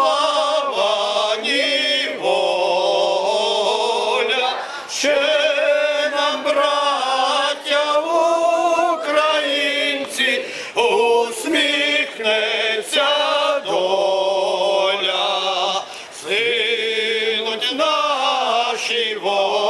слава, ще нам, браття українці, усміхнеться доля, синуть наші воля.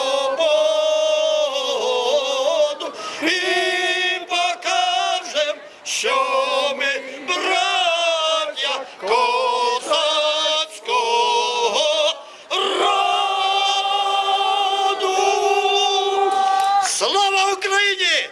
Слава Україні!